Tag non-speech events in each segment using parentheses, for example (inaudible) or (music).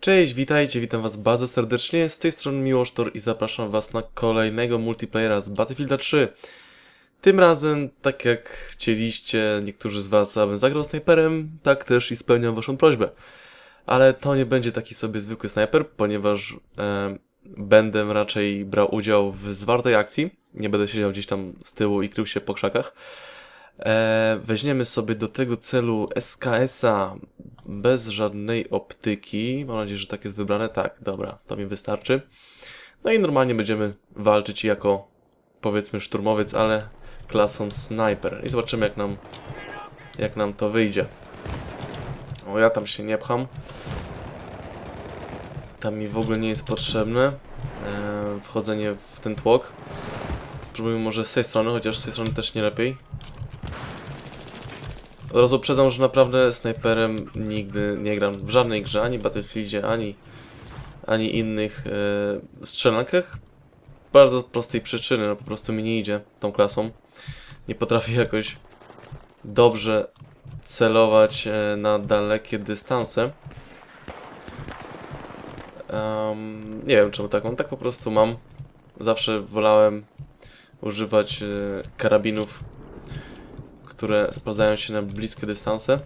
Cześć, witajcie, witam was bardzo serdecznie, z tej strony Miłosztor i zapraszam was na kolejnego multiplayera z Battlefielda 3. Tym razem, tak jak chcieliście niektórzy z was, abym zagrał snajperem, tak też i spełniam waszą prośbę. Ale to nie będzie taki sobie zwykły snajper, ponieważ e, będę raczej brał udział w zwartej akcji. Nie będę siedział gdzieś tam z tyłu i krył się po krzakach. E, weźmiemy sobie do tego celu SKS-a bez żadnej optyki. Mam nadzieję, że tak jest wybrane. Tak, dobra, to mi wystarczy. No i normalnie będziemy walczyć jako powiedzmy szturmowiec, ale klasą sniper. I zobaczymy jak nam jak nam to wyjdzie. O, ja tam się nie pcham. Tam mi w ogóle nie jest potrzebne e, wchodzenie w ten tłok. Spróbujmy może z tej strony, chociaż z tej strony też nie lepiej. Od razu uprzedzam, że naprawdę snajperem nigdy nie gram w żadnej grze, ani Battlefieldzie, ani, ani innych e, strzelankach. Bardzo prostej przyczyny, no po prostu mi nie idzie tą klasą. Nie potrafię jakoś dobrze celować e, na dalekie dystanse. Em, nie wiem czemu taką, tak po prostu mam. Zawsze wolałem używać e, karabinów które sprawdzają się na bliskie dystanse.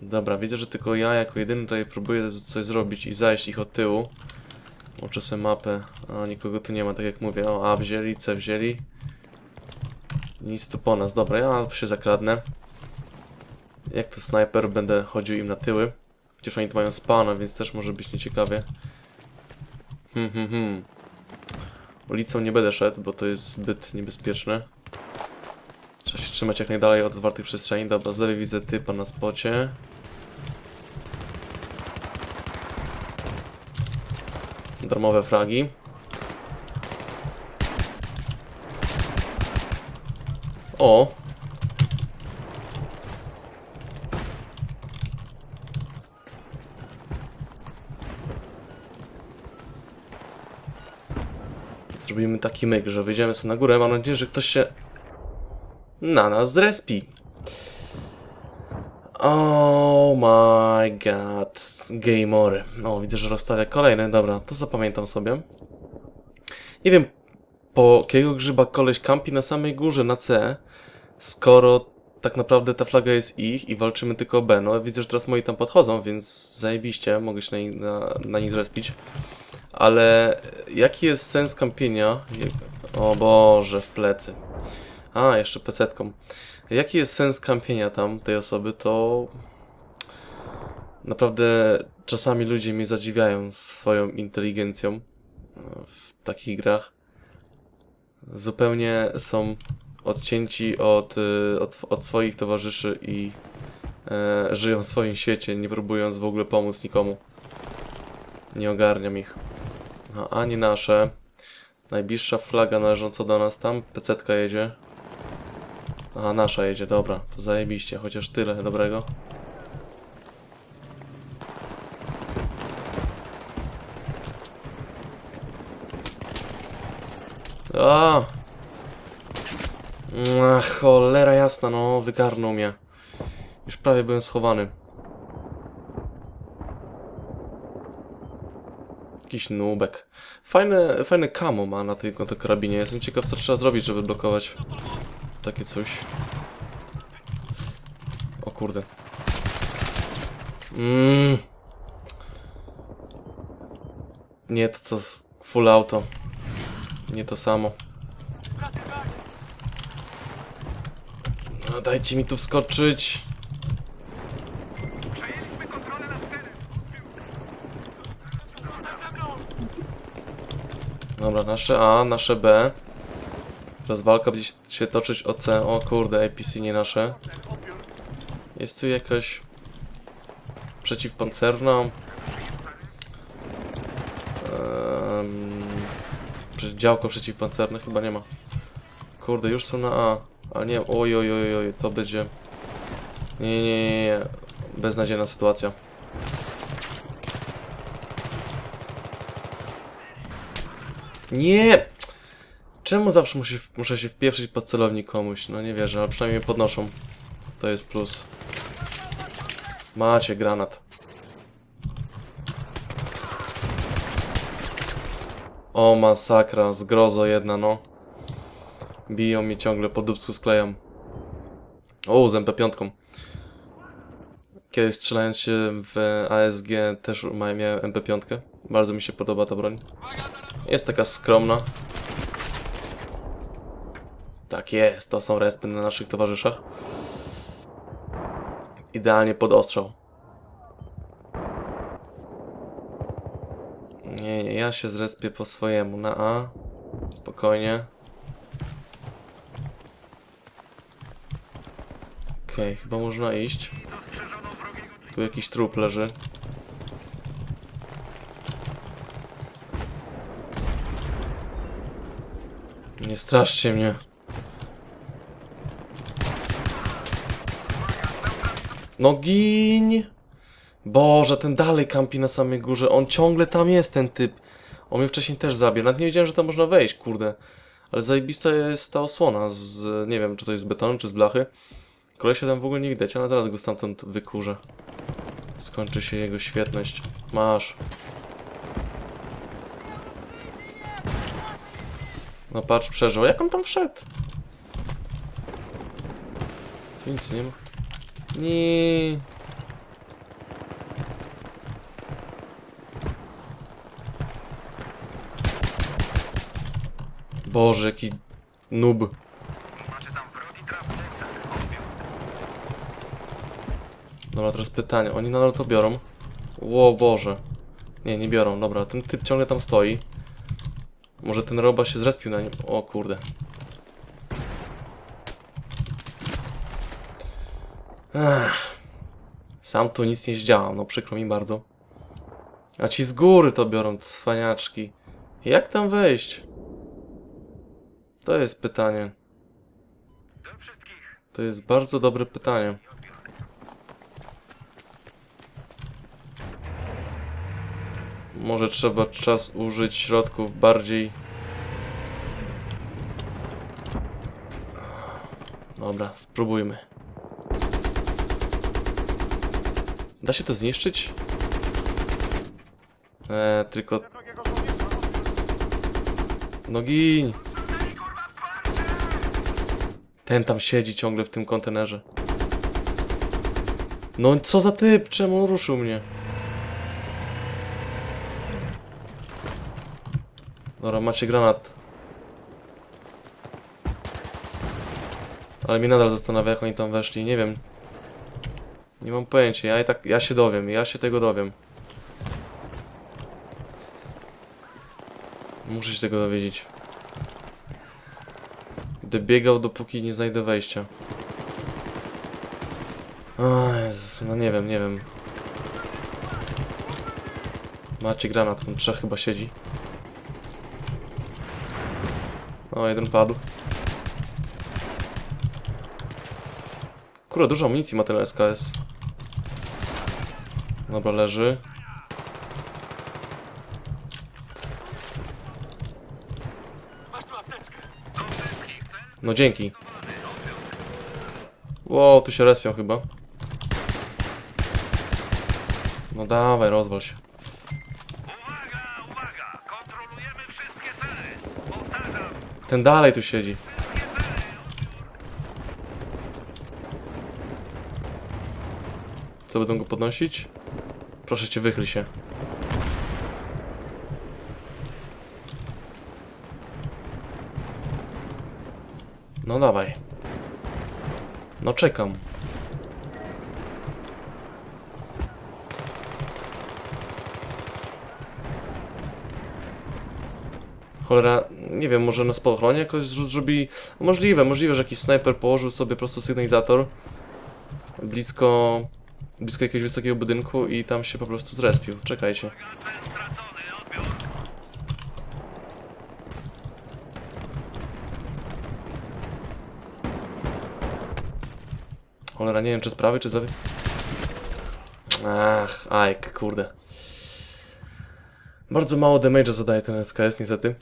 Dobra, widzę, że tylko ja jako jedyny tutaj próbuję coś zrobić i zajść ich od tyłu. Łączę sobie mapę. A nikogo tu nie ma, tak jak mówię. O, A wzięli, C wzięli. Nic tu po nas. Dobra, ja się zakradnę. Jak to snajper, będę chodził im na tyły. Chociaż oni tu mają spana, więc też może być nieciekawie. Hmm, hmm, hmm. Ulicą nie będę szedł, bo to jest zbyt niebezpieczne. Trzeba się trzymać jak najdalej od otwartych przestrzeni. Dobra, z lewej widzę typa na spocie. Darmowe fragi. O! Zrobimy taki myk, że wyjdziemy sobie na górę. Mam nadzieję, że ktoś się na nas zrespi. Oh my god. Gameory. O, widzę, że rozstawia kolejne. Dobra, to zapamiętam sobie. Nie wiem, po jakiego grzyba koleś kampi na samej górze na C, skoro tak naprawdę ta flaga jest ich i walczymy tylko o B. No, widzę, że teraz moi tam podchodzą, więc zajebiście, mogę się na, na, na nich zrespić. Ale jaki jest sens kampienia? O Boże, w plecy. A, jeszcze pecetką. Jaki jest sens kampienia tam tej osoby, to naprawdę czasami ludzie mnie zadziwiają swoją inteligencją e, w takich grach. Zupełnie są odcięci od, y, od, od swoich towarzyszy i e, żyją w swoim świecie, nie próbując w ogóle pomóc nikomu. Nie ogarniam ich. No, ani nasze. Najbliższa flaga należąca do nas tam, pecetka jedzie. A, nasza jedzie, dobra, to zajebiście, chociaż tyle dobrego. A! Ach, cholera jasna, no, wygarnął mnie. Już prawie byłem schowany. Jakiś nubek. Fajne, fajne camo ma na tej, na tej karabinie. Jestem ciekaw, co trzeba zrobić, żeby blokować takie coś. O kurde. Mm. Nie to co full auto. Nie to samo. No, dajcie mi tu wskoczyć. Dobra, nasze A, nasze B. Teraz walka będzie się toczyć o C. O kurde, APC nie nasze. Jest tu jakaś przeciwpancerna. Um, działko przeciwpancerne chyba nie ma. Kurde, już są na A. Ale nie, oj, oj, oj, oj, to będzie... Nie, nie, nie, nie. Beznadziejna sytuacja. Nie! Czemu zawsze muszę, muszę się wpieprzyć pod celownik komuś? No nie wierzę, ale przynajmniej podnoszą. To jest plus. Macie granat. O masakra, zgrozo jedna no. Biją mi ciągle, po dubsku sklejam. O, z MP5. Kiedyś strzelając się w ASG też miałem MP5. Bardzo mi się podoba ta broń. Jest taka skromna, tak jest, to są respy na naszych towarzyszach. Idealnie pod ostrzał. Nie, nie, ja się zrespię po swojemu na A. Spokojnie. Okej, chyba można iść. Tu jakiś trup leży. Nie straszcie mnie. No gin! Boże, ten dalej kampi na samej górze. On ciągle tam jest, ten typ. On mnie wcześniej też zabił. Nawet nie wiedziałem, że tam można wejść, kurde. Ale zajebista jest ta osłona z... Nie wiem, czy to jest z betonu, czy z blachy. Kolesia tam w ogóle nie widać, ale zaraz go stamtąd wykurzę. Skończy się jego świetność. Masz. No patrz, przeżył. Jak on tam wszedł? Nic nie ma. Nie. Boże, jaki noob. Dobra, teraz pytanie. Oni nadal to biorą? Ło Boże. Nie, nie biorą. Dobra, ten typ ciągle tam stoi. Może ten roba się zrespił na nim. O kurde. Ech. Sam tu nic nie zdziałam, no przykro mi bardzo. A ci z góry to biorą, cwaniaczki. Jak tam wejść? To jest pytanie. To jest bardzo dobre pytanie. Może trzeba czas użyć środków bardziej. Dobra, spróbujmy. Da się to zniszczyć? Eee, tylko... No gin! Ten tam siedzi ciągle w tym kontenerze. No co za typ? Czemu on ruszył mnie? Dobra, macie granat. Ale mnie nadal zastanawia, jak oni tam weszli. Nie wiem. Nie mam pojęcia. Ja i tak, ja się dowiem. Ja się tego dowiem. Muszę się tego dowiedzieć. Będę biegał, dopóki nie znajdę wejścia. O Jezus, no nie wiem, nie wiem. Macie granat, tam trzech chyba siedzi. O, jeden padł. Kurde, dużo amunicji ma ten SKS. Dobra, leży. No dzięki. Ło, tu się respią chyba. No dawaj, rozwal się. Uwaga, uwaga! Kontrolujemy wszystkie cele! Powtarzam, Ten dalej tu siedzi. Co, będą go podnosić? Proszę cię, wychyl się. No dawaj. No czekam. Cholera, nie wiem, może na spadochronie jakoś zrzut zrobili... Możliwe, możliwe, że jakiś snajper położył sobie po prostu sygnalizator blisko, blisko jakiegoś wysokiego budynku i tam się po prostu zrespił. Czekajcie. Cholera, nie wiem, czy z prawej, czy z lewej. Ach, ajk, kurde. Bardzo mało damage'a zadaje ten SKS, niestety.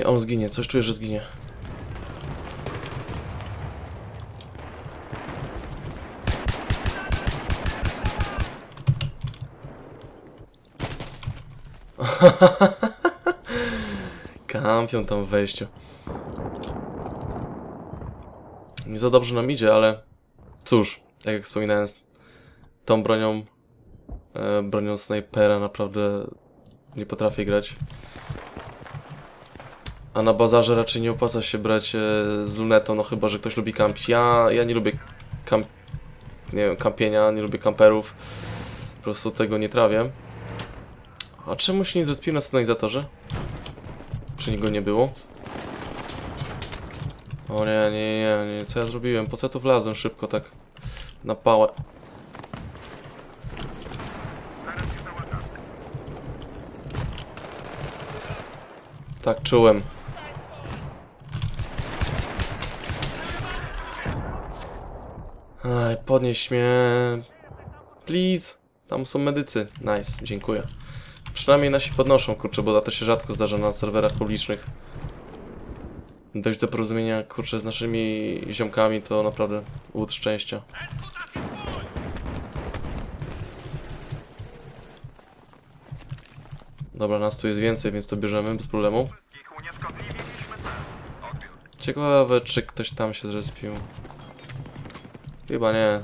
zginie, on zginie, coś czuję, że zginie. (laughs) Kampion tam w wejściu. Nie za dobrze nam idzie, ale cóż, tak jak wspominałem, tą bronią, e, bronią snajpera naprawdę nie potrafię grać. A na bazarze raczej nie opłaca się brać e, z lunetą, no chyba, że ktoś lubi kampić. Ja, ja nie lubię kamp... nie wiem, kampienia, nie lubię kamperów. Po prostu tego nie trawię. A czemu się nie zespił na sygnalizatorze? Czy go nie było? O nie, nie, nie, nie, co ja zrobiłem? Po co tu wlazłem szybko tak na pałę? Tak czułem. Aj, podnieś mnie. Please. Tam są medycy. Nice, dziękuję. Przynajmniej nasi podnoszą, kurczę, bo to się rzadko zdarza na serwerach publicznych. Dojść do porozumienia, kurczę, z naszymi ziomkami to naprawdę łód szczęścia. Dobra, nas tu jest więcej, więc to bierzemy bez problemu. Ciekawe, czy ktoś tam się zrespił. Chyba nie.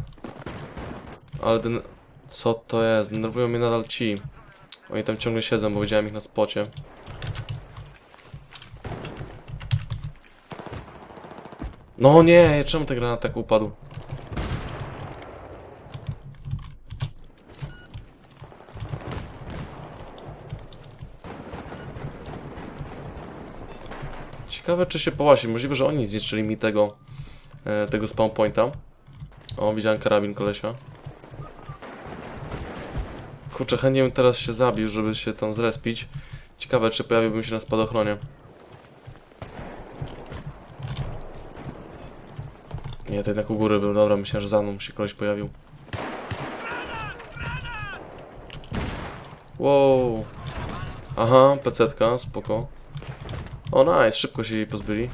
Ale ten... Co to jest? Denerwują mnie nadal ci. Oni tam ciągle siedzą, bo widziałem ich na spocie. No nie, czemu ten granat tak upadł? Ciekawe, czy się połasi. Możliwe, że oni zniszczyli mi tego, e, tego spawn pointa. O, widziałem karabin kolesia. Kurczę, chętnie bym teraz się zabił, żeby się tam zrespić. Ciekawe, czy pojawiłbym się na spadochronie. Nie, to jednak u góry był. Dobra, myślałem, że za mną się koleś pojawił. Wow. Aha, pecetka, spoko. O, nice, szybko się jej pozbyli.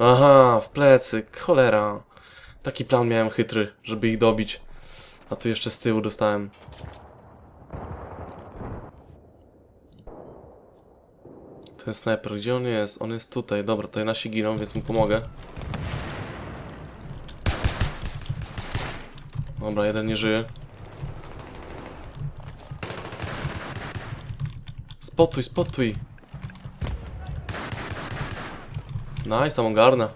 Aha, w plecy, cholera. Taki plan miałem chytry, żeby ich dobić. A tu jeszcze z tyłu dostałem. Ten snajper, gdzie on jest? On jest tutaj. Dobra, tutaj nasi giną, więc mu pomogę. Dobra, jeden nie żyje. Spotuj, spotuj. Nice, tam ogarnia.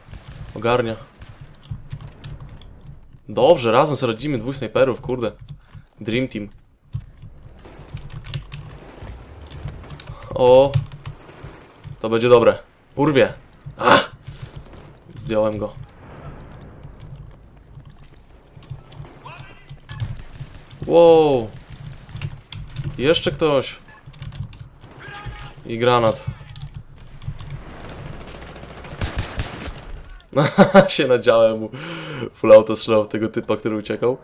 Ogarnia. Dobrze, razem sobie radzimy, dwóch snajperów, kurde. Dream Team. O. To będzie dobre. Urwie. Ach! Zdjąłem go. Wow. Jeszcze ktoś. I granat. (laughs) się nadziałem mu full auto strzelał w tego typa, który uciekał.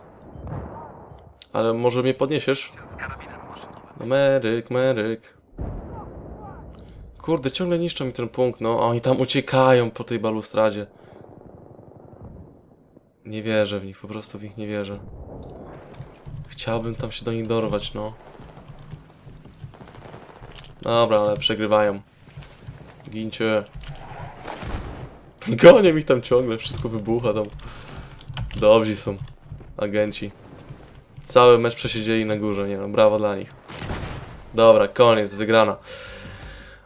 Ale może mnie podniesiesz? No meryk, meryk. Kurde, ciągle niszczą mi ten punkt, no. Oni tam uciekają po tej balustradzie. Nie wierzę w nich, po prostu w nich nie wierzę. Chciałbym tam się do nich dorwać, no. Dobra, ale przegrywają. Gincie. Gonię ich tam ciągle, wszystko wybucha tam. Dobrzy są. Agenci. Cały mecz przesiedzieli na górze, nie no, dla nich. Dobra, koniec, wygrana.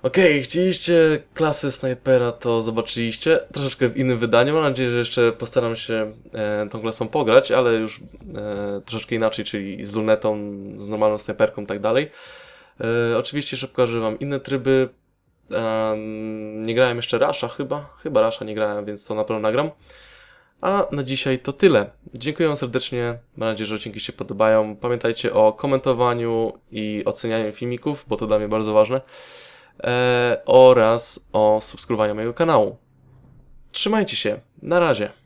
Okej, chcieliście klasy snajpera, to zobaczyliście. Troszeczkę w innym wydaniu. Mam nadzieję, że jeszcze postaram się e, tą klasą pograć, ale już e, troszeczkę inaczej, czyli z lunetą, z normalną snajperką i tak dalej. E, oczywiście szybko używam inne tryby. Em, nie grałem jeszcze Rasha chyba. Chyba Rasha nie grałem, więc to na pewno nagram. A na dzisiaj to tyle. Dziękuję serdecznie. Mam nadzieję, że odcinki się podobają. Pamiętajcie o komentowaniu i ocenianiu filmików, bo to dla mnie bardzo ważne. E, oraz o subskrybowaniu mojego kanału. Trzymajcie się. Na razie.